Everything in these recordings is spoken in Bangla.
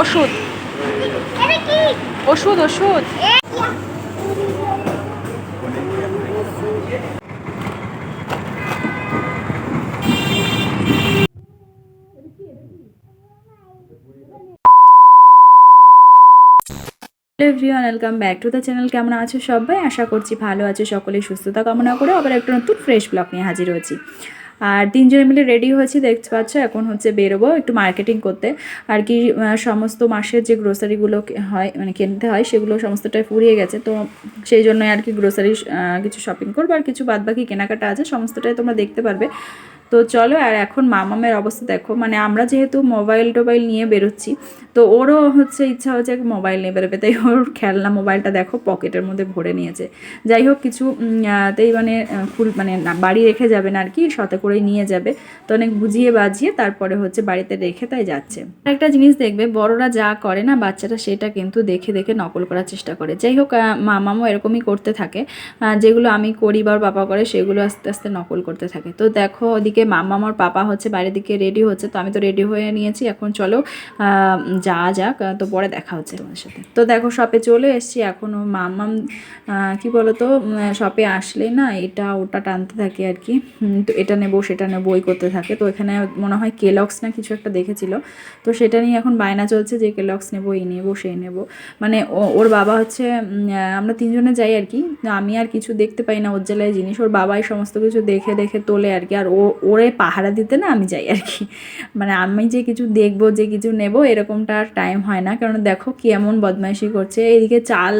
ওষুধ। ওষুধ ওষুধ। Everyone welcome back to the channel কেমন আছো সবাই? আশা করছি ভালো আছো। সকলে সুস্থতা কামনা করে আবার একটা নতুন ফ্রেশ ব্লগ নিয়ে হাজির হয়েছি। আর তিনজনে মিলে রেডি হয়েছি, দেখতে পাচ্ছ, এখন হচ্ছে বেরোবো একটু মার্কেটিং করতে। আর কি সমস্ত মাসের যে গ্রোসারিগুলো হয় মানে কিনতে হয়, সেগুলো সমস্তটাই ফুরিয়ে গেছে। তো সেই জন্যই আর কি গ্রোসারি কিছু শপিং করব। আর কিছু বাদবাকি কেনাকাটা আছে, সমস্তটাই তোমরা দেখতে পারবে। তো চলো, আর এখন মামামের অবস্থা দেখো। মানে আমরা যেহেতু মোবাইল টোবাইল নিয়ে বেরোচ্ছি, তো ওরও হচ্ছে ইচ্ছা হচ্ছে মোবাইল নিয়ে বেরোবে। তাই ওর খেলনা মোবাইলটা দেখো, পকেটের মধ্যে ভরে নিয়েছে। যাই হোক, কিছু তেই মানে ফুল মানে বাড়ি রেখে যাবে না আর কি, সাথে করেই নিয়ে যাবে। তো অনেক বুঝিয়ে বাজিয়ে তারপরে হচ্ছে বাড়িতে রেখে তাই যাচ্ছে। একটা জিনিস দেখবে, বড়রা যা করে না, বাচ্চারা সেটা কিন্তু দেখে দেখে নকল করার চেষ্টা করে। যাই হোক মামামও এরকমই করতে থাকে। যেগুলো আমি করি বা বাবা করে, সেগুলো আস্তে আস্তে নকল করতে থাকে। তো দেখো, ওদিকে মামা আমার পাপা হচ্ছে বাইরের দিকে রেডি হচ্ছে তো আমি তো রেডি হয়ে নিয়েছি। এখন চলো যাওয়া যাক। তো পরে দেখা হচ্ছে তোমার সাথে। তো দেখো শপে চলে এসেছি। এখনও মামাম আহ, কি বলতো শপে আসলে না এটা ওটা টানতে থাকে আর কি। তো এটা নেব সেটা নেব ওই করতে থাকে। তো এখানে মনে হয় কেলক্স না কিছু একটা দেখেছিল। তো সেটা নিয়ে এখন বায়না চলছে যে কেলক্স নেব এই নেব সেই নেব। মানে ওর বাবা হচ্ছে আমরা তিনজনে যাই আর কি। আমি আর কিছু দেখতে পাই না ওর জেলায় জিনিস। ওর বাবাই সমস্ত কিছু দেখে দেখে তোলে আর কি। আর ও ওরে পাহারা দিতে না আমি যাই আর কি। মানে আমি যে কিছু দেখব, যে কিছু নেব, এরকমটা আর টাইম হয় না। কারণ দেখো কি এমন বদমাইশি করছে এইদিকে চাল,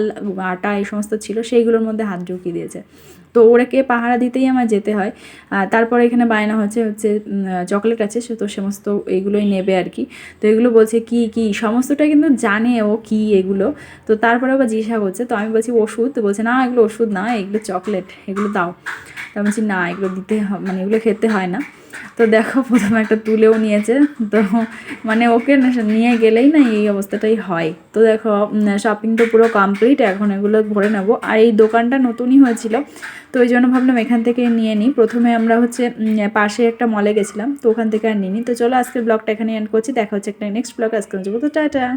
আটা এই সমস্ত ছিল, সেইগুলোর মধ্যে হাত ঢুকিয়ে দিয়েছে। তো ওরাকে পাহারা দিতেই আমার যেতে হয়। তারপরে এখানে বায়না হচ্ছে হচ্ছে চকলেট আছে, সে তো সমস্ত এগুলোই নেবে আর কি। তো এগুলো বলছে কি কি, সমস্তটা কিন্তু জানে ও কি এগুলো। তো তারপরে আবার জিজ্ঞাসা করছে, তো আমি বলছি ওষুধ? বলছে, না, এগুলো ওষুধ না, এগুলো চকলেট এগুলো দাও। তো আমি বলছি, না, এগুলো দিতে মানে এগুলো খেতে হয় না। তো দেখো, প্রথমে একটা তুলেও নিয়েছে। তো মানে ওকে নিয়ে গেলেই না এই অবস্থাটাই হয়। তো দেখো শপিং তো পুরো কমপ্লিট এখন এগুলো ভরে নেব। আর এই দোকানটা নতুনই হয়েছিল, তো ওই জন্য ভাবলাম এখান থেকে নিয়ে নিই। প্রথমে আমরা হচ্ছে পাশে একটা মলে গেছিলাম, তো ওখান থেকে আর নিই তো চলো, আজকের ব্লগটা এখানে এন্ড করছি। দেখা হচ্ছে একটা নেক্সট ব্লগ আজকে তো টাটা!